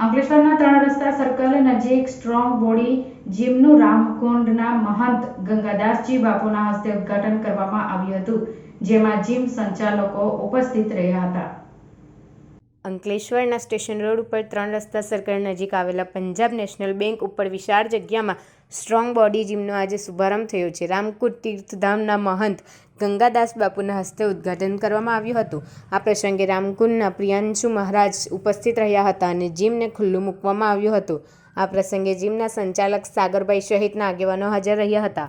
અંકલેશ્વરના ત્રણ રસ્તા સર્કલ નજીક સ્ટ્રોંગ બોડી જીમનું રામકુંડના મહંત ગંગાદાસજી બાપુના હસ્તે ઉદ્ઘાટન કરવામાં આવ્યું હતું, જેમાં જીમ સંચાલકો ઉપસ્થિત રહ્યા હતા. અંકલેશ્વરના સ્ટેશન રોડ ઉપર ત્રણ રસ્તા સર્કલ નજીક આવેલા પંજાબ નેશનલ બેંક ઉપર વિશાળ જગ્યામાં સ્ટ્રોંગ બોડી જીમનો આજે શુભારંભ થયો છે. રામકુટ તીર્થધામના મહંત ગંગાદાસ બાપુના હસ્તે ઉદ્ઘાટન કરવામાં આવ્યું હતું. આ પ્રસંગે રામકુંડના પ્રિયાંશુ મહારાજ ઉપસ્થિત રહ્યા હતા અને જીમને ખુલ્લું મૂકવામાં આવ્યું હતું. આ પ્રસંગે જીમના સંચાલક સાગરભાઈ સહિતના આગેવાનો હાજર રહ્યા હતા.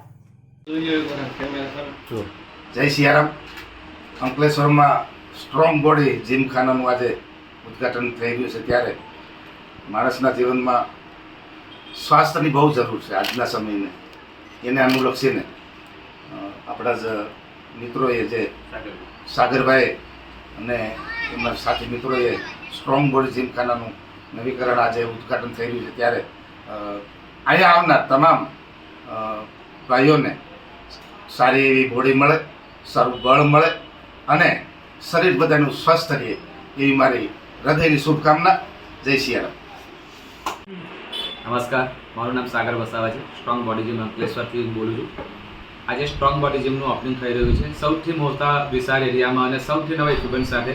જય સિયારામ. અંકલેશ્વરમાં સ્ટ્રોંગ બોડી જીમખાનાનું આજે ઉદ્ઘાટન થઈ રહ્યું છે ત્યારે માણસના જીવનમાં સ્વાસ્થ્યની બહુ જરૂર છે આજના સમયને. એને અનુલક્ષીને આપણા જ મિત્રોએ જે સાગરભાઈ અને એમના સાથી મિત્રોએ સ્ટ્રોંગ બોડી જીમખાનાનું નવીકરણ આજે ઉદ્ઘાટન થઈ રહ્યું છે ત્યારે અહીંયા આવનાર તમામ ભાઈઓને સારી એવી બોડી મળે, સારું બળ મળે અને શરીર બધાનું સ્વસ્થ રહે એવી મારી હૃદયની શુભકામના. જય સિયારામ નમસ્કાર. મારું નામ સાગર વસાવા છે. સ્ટ્રોંગ બોડી જીમ અંકલેશ્વરથી બોલું છું. આજે સ્ટ્રોંગ બોડી જીમનું ઓપનિંગ થઈ રહ્યું છે. સૌથી મોટા વિશાળ એરિયામાં અને સૌથી નવા ઇક્વિપમેન્ટ સાથે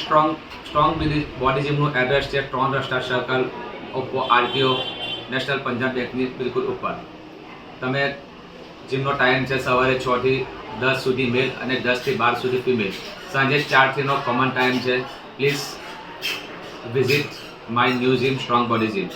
સ્ટ્રોંગ સ્ટ્રોંગ બોડી જીમનું એડ્રેસ છે ત્રણ રસ્તા સર્કલ ઓપ્પો આરટીઓ નેશનલ પંજાબ બેંકની બિલકુલ ઉપર. તમે જીમનો ટાઈમ છે સવારે છથી દસ સુધી મેલ અને દસથી બાર સુધી ફિમેલ સાંજે ચારથીનો કોમન ટાઈમ છે. Please visit my new gym strong body gym